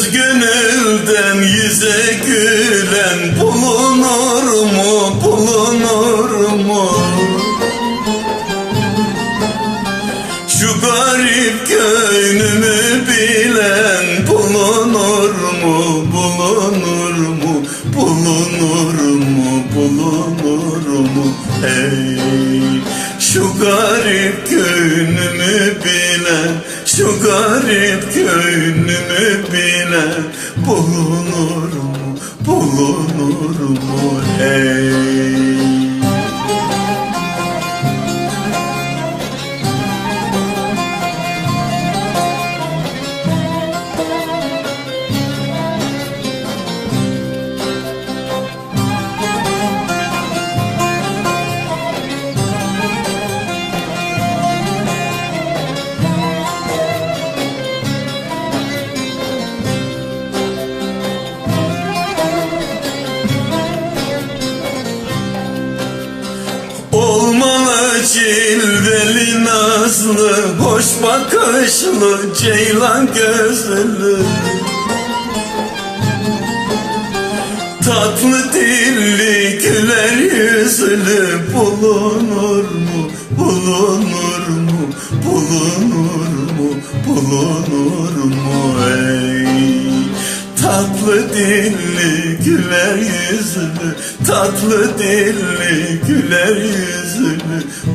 Yüz gönülden yüze gülen bulunur mu, bulunur mu? Şu garip gönlümü bilen bulunur mu, bulunur mu, bulunur mu, bulunur mu? Hey, şu garip gönlümü bilen, şu garip gönlümü bilen bulunur mu, bulunur mu? Hey. Cilveli nazlı Hoş bakışlı ceylan gözlü. Tatlı dilli güler yüzlü Bulunur mu, bulunur dilli güler yüzlü Tatlı dilli güler yüzlü.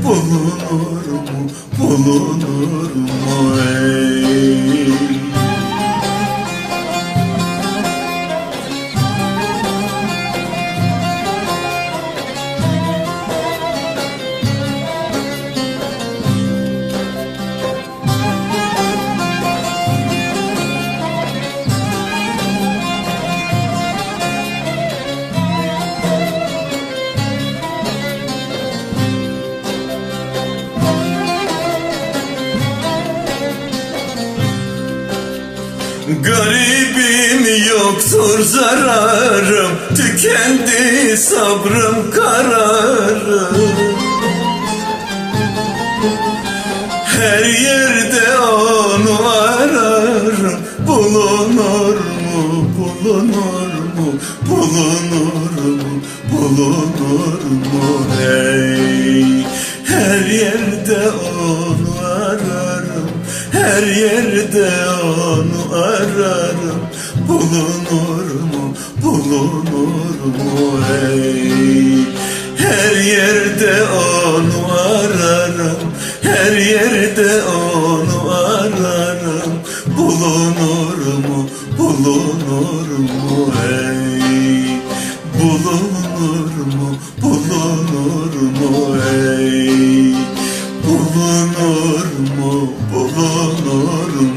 Bulunur mu, bulunur mu ey Garibim yoktur zararım Tükendi sabrım kararım. Her yerde onu ararım Bulunur mu, bulunur mu, bulunur mu, bulunur mu? Hey Her yerde onu Her yerde onu ararım. Bulunur mu, bulunur mu? Hey Her yerde onu ararım. Her yerde onu ararım. Bulunur mu, bulunur mu? Hey Bulunur mu, bulunur mu? Hey Bulunur mu, bulunur